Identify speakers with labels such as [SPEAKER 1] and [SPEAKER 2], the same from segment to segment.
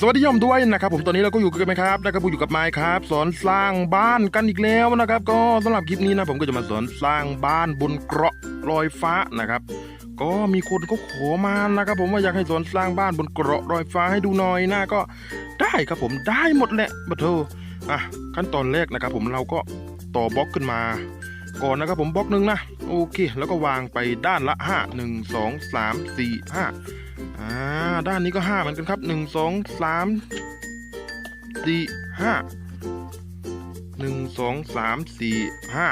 [SPEAKER 1] สวัสดียอมด้วยนะครับผมตอนนี้เราก็อยู่กันไหมครับนะครับผมอยู่กับไม้ครับ สอนสร้างบ้านกันอีกแล้วนะครับ ก็สำหรับคลิปนี้นะผมก็จะมาสอนสร้างบ้านบนเกราะลอยฟ้านะครับ ก็มีคนก็ขอมานะครับ ผมว่าอยากให้สอนสร้างบ้านบนเกราะลอยฟ้าให้ดูหน่อยนะก็ได้ครับผมได้หมดแหละบัตเทออะขั้นตอนแรกนะครับ ผมเราก็ต่อบล็อกขึ้นมา ก่อนนะครับผมบล็อกหนึ่งนะโอเค แล้วก็วางไปด้านละห้าหนึ่งส อ่าด้านนี้ก็ห้าเหมือนกันครับหนึ่งสองสามสี่ห้าหนึ่งสองสามสี่ห้า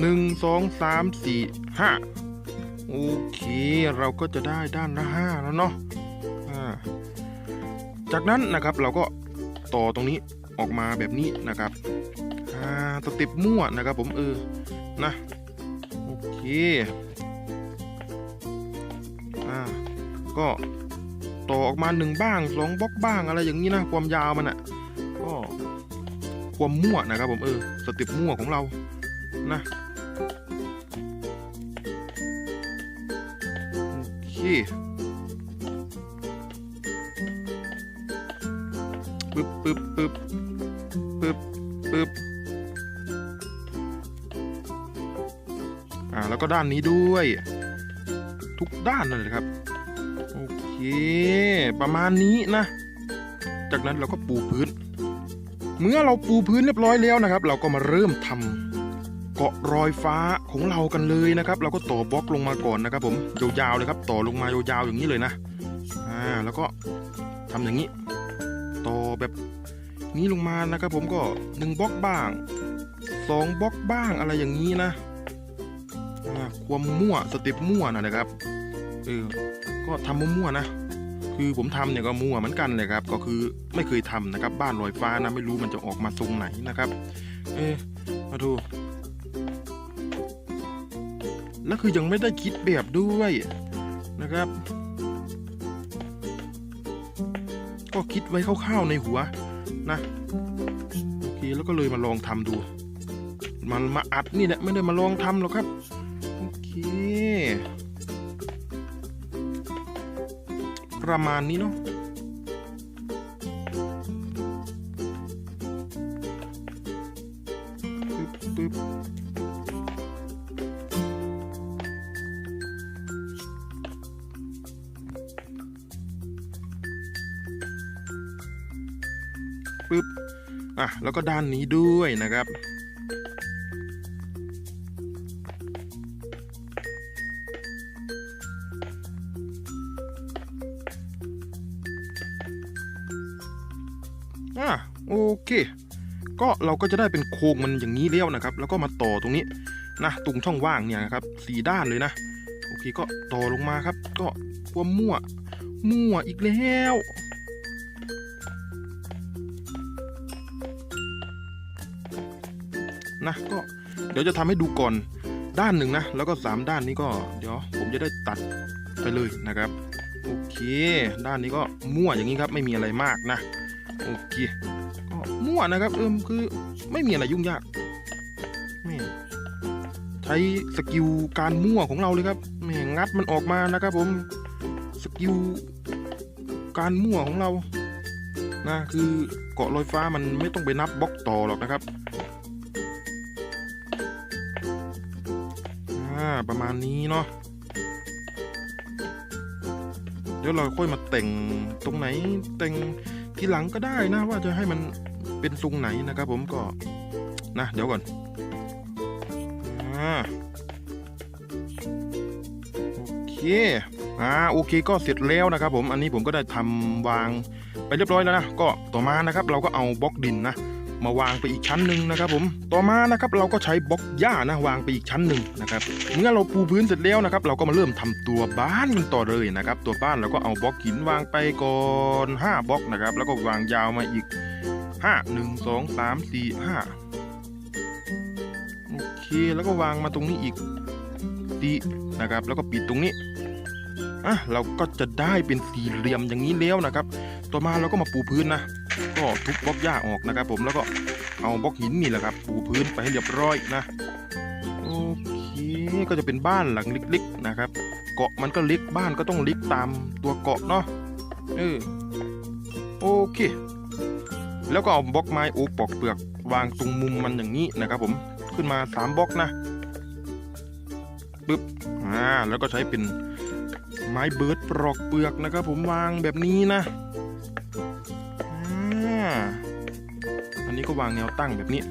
[SPEAKER 1] หนึ่งสองสามสี่ห้าโอเคเราก็จะได้ด้านละห้าแล้วเนาะอ่าจากนั้นนะครับเราก็ต่อตรงนี้ออกมาแบบนี้นะครับอ่าสเต็ปมั่วนะครับผมเออนะโอเค ก็ต่อออกมาหนึ่งบ้างสองบล็อกบ้างอะไรอย่างนี้นะความยาวมันอะ่ะก็ความมั่วนะครับผมเออสเต็ปมั่วของเรานะโอเคปึ๊บปึ๊บปึ๊บปึ๊บปึ๊บอ่าแล้วก็ด้านนี้ด้วย ทุกด้านนั่นเลยครับ โอเค ประมาณนี้นะ จากนั้นเราก็ปูพื้น เมื่อเราปูพื้นเรียบร้อยแล้วนะครับ เราก็มาเริ่มทำเกาะรอยฟ้าของเรากันเลยนะครับ เราก็ต่อบล็อกลงมาก่อนนะครับผมยาวๆเลยครับ ต่อลงมายาวๆอย่างนี้เลยนะอ่าแล้วก็ทำอย่างนี้ ต่อแบบนี้ลงมานะครับ ผมก็หนึ่งบล็อกบ้างสองบล็อกบ้างอะไรอย่างนี้นะความมั่วสเต็ปมั่วนะครับเออ ก็ทำมั่วๆนะ คือผมทำเนี่ยก็มั่วเหมือนกันเลยครับ ก็คือไม่เคยทำนะครับ บ้านลอยฟ้านะไม่รู้มันจะออกมาทรงไหนนะครับ เออมาดูแล้วคือยังไม่ได้คิดแบบด้วยนะครับ ก็คิดไว้คร่าวๆในหัวนะโอเคแล้วก็เลยมาลองทำดูมันมาอัดนี่แหละไม่ได้มาลองทำหรอกครับ โอเค ประมาณนี้เนาะปึ๊บปึ๊บปึ๊บอะแล้วก็ด้านนี้ด้วยนะครับ อะโอเค ก็เราก็จะได้เป็นโครงมันอย่างนี้แล้วนะครับ แล้วก็มาต่อตรงนี้นะตรงช่องว่างเนี่ยนะครับสี่ด้านเลยนะ โอเคก็ต่อลงมาครับ ก็ความมั่ว มั่วอีกแล้วนะก็เดี๋ยวจะทำให้ดูก่อนด้านหนึ่งนะ แล้วก็สามด้านนี้ก็เดี๋ยวผมจะได้ตัดไปเลยนะครับ โอเค ด้านนี้ก็มั่วอย่างนี้ครับไม่มีอะไรมากนะ โอเคก็มั่วนะครับเอิมคือไม่มีอะไรยุ่งยากแม่ใช้สกิลการมั่วของเราเลยครับแม่งัดมันออกมานะครับผมสกิลการมั่วของเรานะคือเกาะลอยฟ้ามันไม่ต้องไปนับบล็อกต่อหรอกนะครับอ่าประมาณนี้เนาะเดี๋ยวเราค่อยมาแต่งตรงไหนแต่ง ทีหลังก็ได้นะว่าจะให้มันเป็นทรงไหนนะครับ ผมก็นะเดี๋ยวก่อนอโอเคอ่าโอเคก็เสร็จแล้วนะครับ ผมอันนี้ผมก็ได้ทำวางไปเรียบร้อยแล้วนะก็ต่อมานะครับ เราก็เอาบล็อกดินนะ มาวางไปอีกชั้นหนึ่งนะครับผม ต่อมานะครับเราก็ใช้บล็อกหญ้านะวางไปอีกชั้นหนึ่งนะครับ เมื่อเราปูพื้นเสร็จแล้วนะครับเราก็มาเริ่มทำตัวบ้านกันต่อเลยนะครับ ตัวบ้านเราก็เอาบล็อกหินวางไปก่อน5บล็อกนะครับ แล้วก็วางยาวมาอีก 5 1 2 3 4 5 โอเค แล้วก็วางมาตรงนี้อีกตีนะครับ แล้วก็ปิดตรงนี้อะเราก็จะได้เป็นสี่เหลี่ยมอย่างนี้แล้วนะครับ ต่อมาเราก็มาปูพื้นนะ ก็ทุบบล็อกหญ้าออกนะครับ ผมแล้วก็เอาบล็อกหินนี่แหละครับปูพื้นไปให้เรียบร้อยนะโอเคก็จะเป็นบ้านหลังเล็กๆนะครับ เกาะมันก็เล็กบ้านก็ต้องเล็กตามตัวเกาะเนาะเออโอเค แล้วก็เอาบล็อกไม้โอ๊กปอกเปลือกวางตรงมุมมันอย่างนี้นะครับ ผมขึ้นมาสามบล็อกนะปึ๊บอ่าแล้วก็ใช้เป็นไม้เบิร์ดปลอกเปลือกนะครับ ผมวางแบบนี้นะ ก็วางแนวตั้งแบบนี้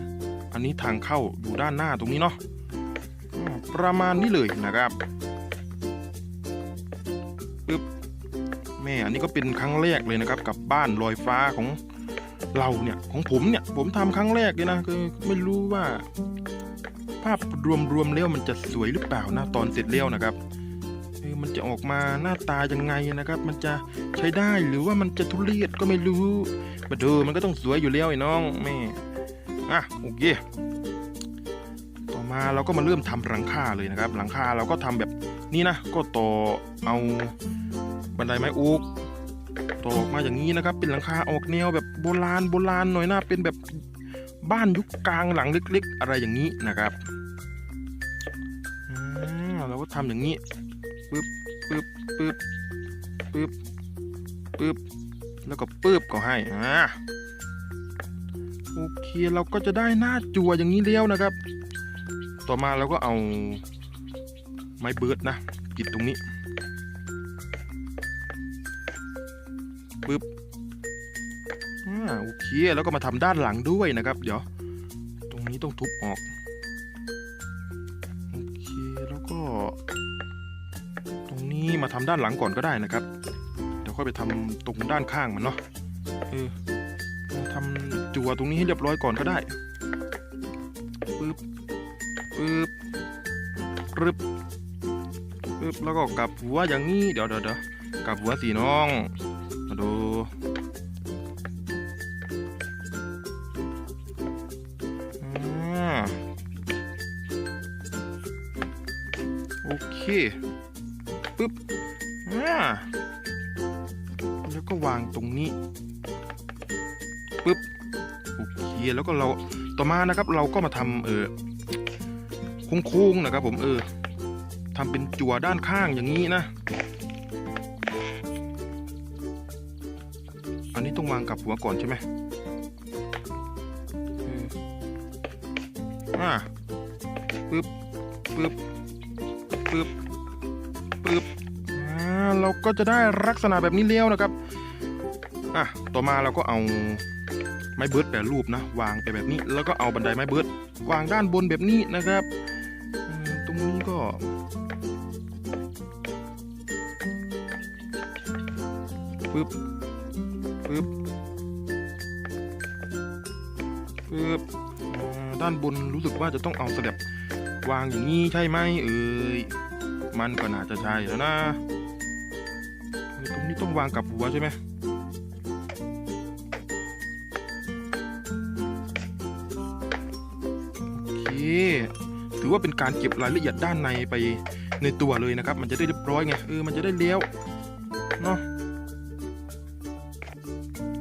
[SPEAKER 1] อันนี้ทางเข้าอยู่ด้านหน้าตรงนี้เนาะประมาณนี้เลยนะครับปึ๊บแม่อันนี้ก็เป็นครั้งแรกเลยนะครับ กับบ้านลอยฟ้าของเราเนี่ยของผมเนี่ยผมทำครั้งแรกเลยนะคือไม่รู้ว่า ภาพรวมๆแล้วมันจะสวยหรือเปล่านะตอนเสร็จแล้วนะครับ จะออกมาหน้าตายังไงนะครับ มันจะใช้ได้หรือว่ามันจะทุเรศก็ไม่รู้มาดูมันก็ต้องสวยอยู่แล้วไอ้น้องแม่อะโอเคต่อมาเราก็มาเริ่มทำหลังคาเลยนะครับ หลังคาเราก็ทำแบบนี้นะก็ต่อเอาบันไดไม้อ๊กต่อออกมาอย่างนี้นะครับ เป็นหลังคาออกแนวแบบโบราณโบราณหน่อยนะเป็นแบบบ้านยุคกลางหลังเล็ก ๆ อะไรอย่างนี้นะครับเราก็ทำอย่างนี้ปึ๊บ ปึ๊บปึ๊บปึ๊บแล้วก็ปึ๊บก็ให้อ่าโอเคเราก็จะได้หน้าจั่วอย่างนี้แล้วนะครับ ต่อมาเราก็เอาไม้เบิร์ดนะปิดตรงนี้ปึ๊บอ่าโอเคแล้วก็มาทำด้านหลังด้วยนะครับ เดี๋ยว ตรงนี้ต้องทุบออกโอเคแล้วก็ นี้มาทำด้านหลังก่อนก็ได้นะครับ เดี๋ยวค่อยไปทำตรงด้านข้างมันเนาะเออมาทำจั่วตรงนี้ให้เรียบร้อยก่อนก็ได้ปึ๊บปึ๊บปึ๊บปึ๊บแล้วก็กลับหัวอย่างนี้เดี๋ยวเดี๋ยวเดี๋ยวกลับหัวสีน้องมาดูโอเค ก็วางตรงนี้ปึ๊บโอเคแล้วก็เราต่อมานะครับ เราก็มาทำเออโค้งๆนะครับผมเออทำเป็นจั่วด้านข้างอย่างนี้นะ อันนี้ต้องวางกับหัวก่อนใช่ไหมอ่าปึ๊บปึ๊บปึ๊บ เราก็จะได้ลักษณะแบบนี้แล้วนะครับอะต่อมาเราก็เอาไม้เบิร์ดแปรรูปนะวางไปแบบนี้ แล้วก็เอาบันไดไม้เบิร์ดวางด้านบนแบบนี้นะครับตรงนี้ก็ปึ๊บปึ๊บปึ๊บอ่าด้านบนรู้สึกว่าจะต้องเอาสลับวางอย่างนี้ใช่ไหมเอ่ยมันก็น่าจะใช่แล้วนะ นี้ต้องวางกับหัวใช่ไหมโอเค ถือว่าเป็นการเก็บรายละเอียดด้านในไปในตัวเลยนะครับ มันจะได้เรียบร้อยไง เออ มันจะได้เลี้ยว เนาะ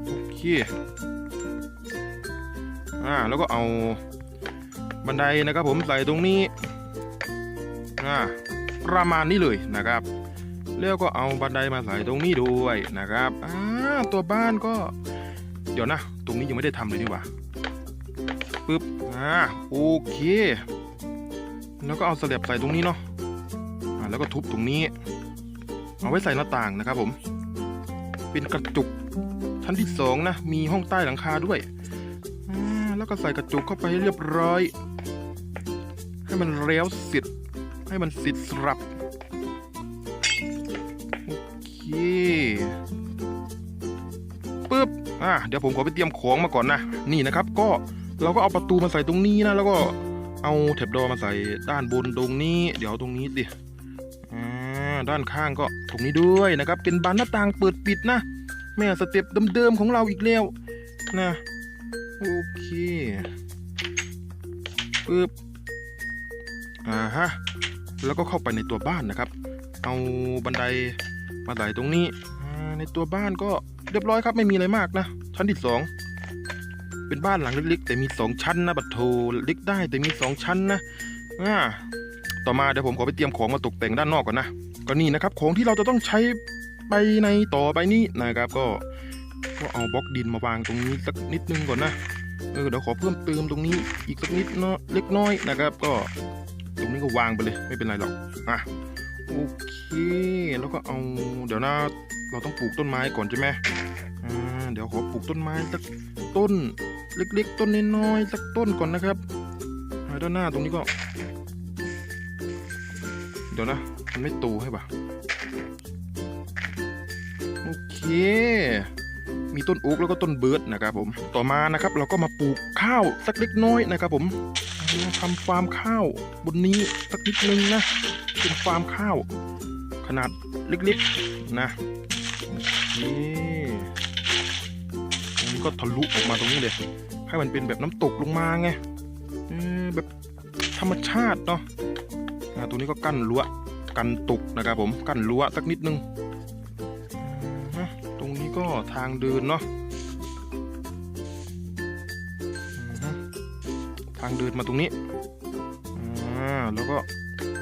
[SPEAKER 1] โอเค อ่า แล้วก็เอาบันไดนะครับผมใส่ตรงนี้ อ่า ประมาณนี้เลยนะครับ แล้วก็เอาบันไดมาใส่ตรงนี้ด้วยนะครับอ่าตัวบ้านก็ เดี๋ยวนะ ตรงนี้ยังไม่ได้ทำเลยนี่หว่าปึ๊บอ่าโอเค แล้วก็เอาสลับใส่ตรงนี้เนาะอ่าแล้วก็ทุบตรงนี้ เอาไว้ใส่หน้าต่างนะครับผม เป็นกระจุกชั้นที่สองนะ มีห้องใต้หลังคาด้วยแล้วก็ใส่กระจุกเข้าไปให้เรียบร้อย ให้มันเลี้ยวเสร็จให้มันสิดสรับ อะเดี๋ยวผมขอไปเตรียมของมาก่อนนะ นี่นะครับ ก็เราก็เอาประตูมาใส่ตรงนี้นะ แล้วก็เอาเทปดอมาใส่ด้านบนตรงนี้ เดี๋ยวตรงนี้ดิอ่าด้านข้างก็ตรงนี้ด้วยนะครับ เป็นบานหน้าต่างเปิดปิดนะ แม่สเต็ปเดิมๆของเราอีกแล้วนะโอเคปึ๊บอ่าฮะแล้วก็เข้าไปในตัวบ้านนะครับ เอาบันไดมาใส่ตรงนี้ในตัวบ้านก็ เรียบร้อยครับไม่มีอะไรมากนะ ชั้นที่สองเป็นบ้านหลังเล็กๆ แต่มีสองชั้นนะบัดโทเล็กได้แต่มีสองชั้นนะอ่าต่อมาเดี๋ยวผมขอไปเตรียมของมาตกแต่งด้านนอกก่อนนะก็นี่นะครับของที่เราจะต้องใช้ไปในต่อไปนี้นะครับ ก็ก็เอาบล็อกดินมาวางตรงนี้สักนิดนึงก่อนนะเออเดี๋ยวขอเพิ่มเติมตรงนี้อีกสักนิดเนาะเล็กน้อยนะครับ ก็ตรงนี้ก็วางไปเลยไม่เป็นไรหรอกอะ โอเค แล้วก็เอาเดี๋ยวนะเราต้องปลูกต้นไม้ก่อนใช่ไหมอ่าเดี๋ยวขอปลูกต้นไม้สักต้น เล็กๆ ต้นน้อยๆสักต้นก่อนนะครับด้านหน้าตรงนี้ก็ เดี๋ยวนะมันไม่โตให้ปะโอเค มีต้นอ๊กแล้วก็ต้นเบิร์ดนะครับผม ต่อมานะครับ เราก็มาปลูกข้าวสักเล็กน้อยนะครับ ผมทำฟาร์มข้าวบนนี้สักนิดนึงนะ เป็นฟาร์มข้าว ขนาดเล็กๆนะโอเคตรงนี้ก็ทะลุออกมาตรงนี้เลย ให้มันเป็นแบบน้ำตกลงมาไงแบบธรรมชาติเนาะตัวนี้ก็กั้นรั้วกันตกนะครับผมกั้นรั้วสักนิดนึงตรงนี้ก็ทางเดินเนาะทางเดินมาตรงนี้อ่าแล้วก็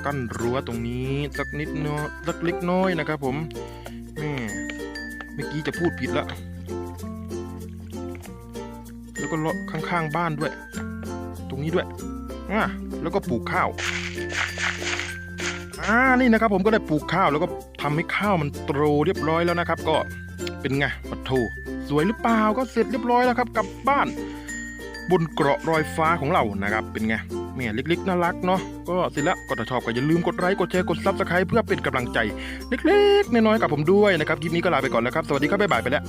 [SPEAKER 1] กั้นรั้วตรงนี้สักนิดเนาะสักเล็กน้อยนะครับผมแม่เมื่อกี้จะพูดผิดละแล้วก็เลาะข้างๆบ้านด้วย ตรงนี้ด้วยอ่าแล้วก็ปลูกข้าวอ่านี่นะครับผมก็ได้ปลูกข้าวแล้วก็ทำให้ข้าวมันโตเรียบร้อยแล้วนะครับ ก็เป็นไงปัดโถสวยหรือเปล่าก็เสร็จเรียบร้อยแล้วครับกลับบ้าน บนเกราะรอยฟ้าของเรานะครับ เป็นไง แม่เล็กๆน่ารักเนาะก็เสร็จแล้วก็ถ้าชอบก็อย่าลืมกดไลค์กดแชร์กดซับสไครต์เพื่อเป็นกำลังใจ เล็กๆน้อยๆกับผมด้วยนะครับคลิปนี้ก็ลาไปก่อนแล้วครับ สวัสดีครับบ๊ายบายไปแล้ว